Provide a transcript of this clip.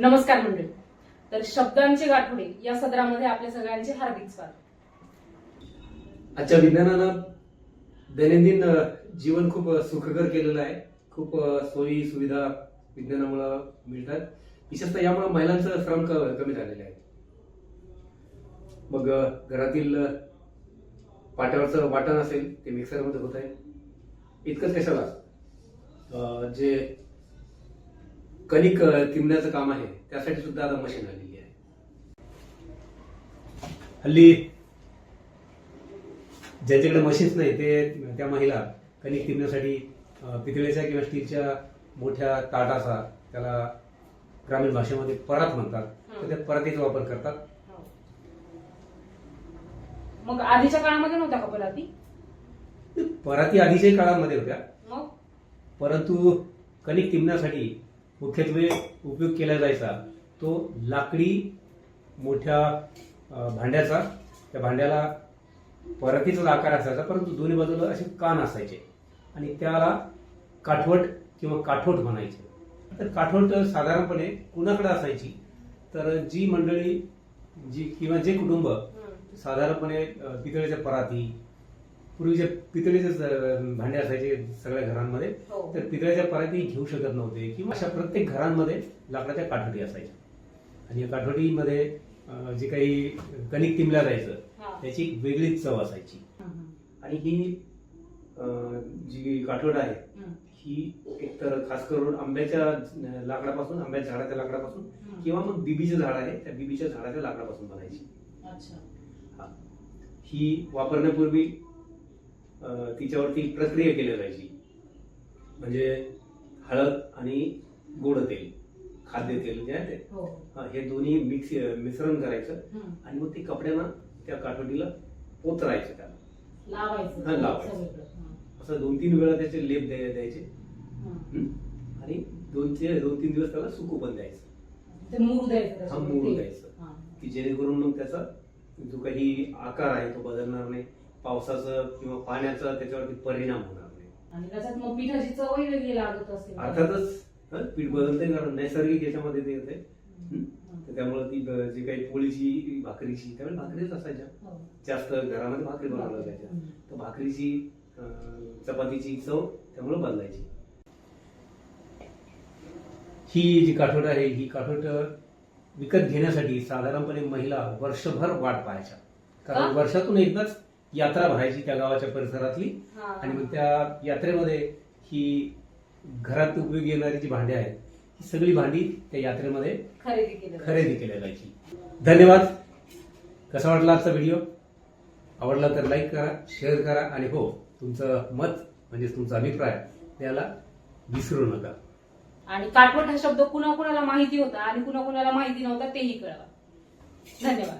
नमस्कार मंडळी. तर शब्दांचे गाठोडे या सदरामध्ये आपल्या सगळ्यांचे हार्दिक स्वागत. आजच्या विज्ञानानं दैनंदिन जीवन खूप सुखकर केलेलं आहे. खूप सोयी सुविधा विज्ञानामुळं मिळतात. विशेषतः यामुळे महिलांचं श्रम कमी झालेले आहे. मग घरातील पाट्यावरचं वाटण असेल ते मिक्सरमध्ये होत आहे. इतकंच कशाला? जे कणिक अ, तिंबण्याचं काम आहे. त्यासाठी सुद्धा आता मशीन आलेली आहे. हल्ली ज्यांच्याकडे मशीन्स नाही ते त्या महिला कणिक तिंबण्यासाठी अं, पितळेच्या किंवा स्टीलच्या मोठ्या ताटाचा त्याला ग्रामीण भाषेमध्ये परात म्हणतात. तर त्या परातीचा वापर करतात. मग आधीच्या काळामध्ये नव्हत्या का पराती? पराती आधीच्याही काळामध्ये होत्या. मग? परंतु कणिक तिंबण्यासाठी मुख्यत्वे उपयोग केला जायचा. तो लाकडी मोठ्या भांड्याचा त्या भांड्याला परातीचाच आकार असायचा परंतु दोन्ही बाजूला असे कान असायचे. आणि त्याला काठवट किंवा काठोट म्हणायचे. तर काठवट साधारणपणे कुणाकडे असायची? तर जी मंडळी जी किंवा जे कुटुंब साधारणपणे पितळेच्या पराती पूर्वीचे पितळेचे अ, भांडे असायचे सगळ्या घरांमध्ये हो. तर पितळेच्या पराती घेऊ शकत नव्हते किंवा अशा प्रत्येक घरांमध्ये लाकडाच्या काठोटी असायच्या आणि या काठोटीमध्ये जे काही कणिक तिंबल्या जायचं. त्याची एक वेगळीच चव असायची आणि ही जी काठोड आहे. ही एकतर खास करून आंब्याच्या लाकडापासून आंब्याच्या झाडाच्या लाकडापासून. किंवा मग बिबीचं झाड आहे त्या बिबीच्या झाडाच्या लाकडापासून बनायची ही वापरण्यापूर्वी तिच्यावरती प्रक्रिया केली जायची म्हणजे हळद आणि गोड तेल खाद्य तेल जे आहे ते हो हा, दोन्ही मिक्स मिश्रण करायचं. आणि मग ते कपड्यानं त्या काठोटीला पोतरायचं त्याला लावायचं लावायचं. असं दोन तीन वेळा त्याचे लेप द्याय- द्यायचे? आणि दोन ते दोन तीन दिवस त्याला सुकू पण द्यायचं हा त्याच्यावर. मूळ. द्यायचं. की जेणेकरून मग त्याचा जो काही आकार आहे तो बदलणार नाही पावसाचं किंवा पाण्याचा त्याच्यावरती परिणाम होणार नाही आणि त्याच्यात मग पिठाची चवही वेगळी लागत असेल अर्थातच हं, पीठ बदलते कारण नैसर्गिक याच्यामध्ये ते येते हं. तर त्यामुळे ती ब- जी काही पोळीची भाकरीची त्यावेळी भाकरीच असायच्या हो. जास्त घरामध्ये भाकरी बनवल्या जायच्या. तर भाकरीची अं, चपातीची चव त्यामुळे बदलायची ही जी काठोट आहे ही काठोट विकत घेण्यासाठी साधारणपणे महिला वर्षभर वाट पाहायच्या कारण का? वर्षातून एकदाच यात्रा भरायची त्या गावाच्या परिसरातली. आणि मग त्या यात्रेमध्ये ही घरात उपयोगी येणारी जी भांडी आहेत ही सगळी भांडी त्या यात्रेमध्ये खरेदी केलं खरेदी केल्या जायची. धन्यवाद. कसा वाटला आजचा व्हिडिओ? आवडला तर लाईक करा शेअर करा आणि हो तुमचं मत म्हणजे तुमचा अभिप्राय द्यायला विसरू नका. आणि काठवट हा शब्द कुणा कुणाला माहिती होता आणि कुणा कुणाला माहिती नव्हता तेही कळवा. धन्यवाद.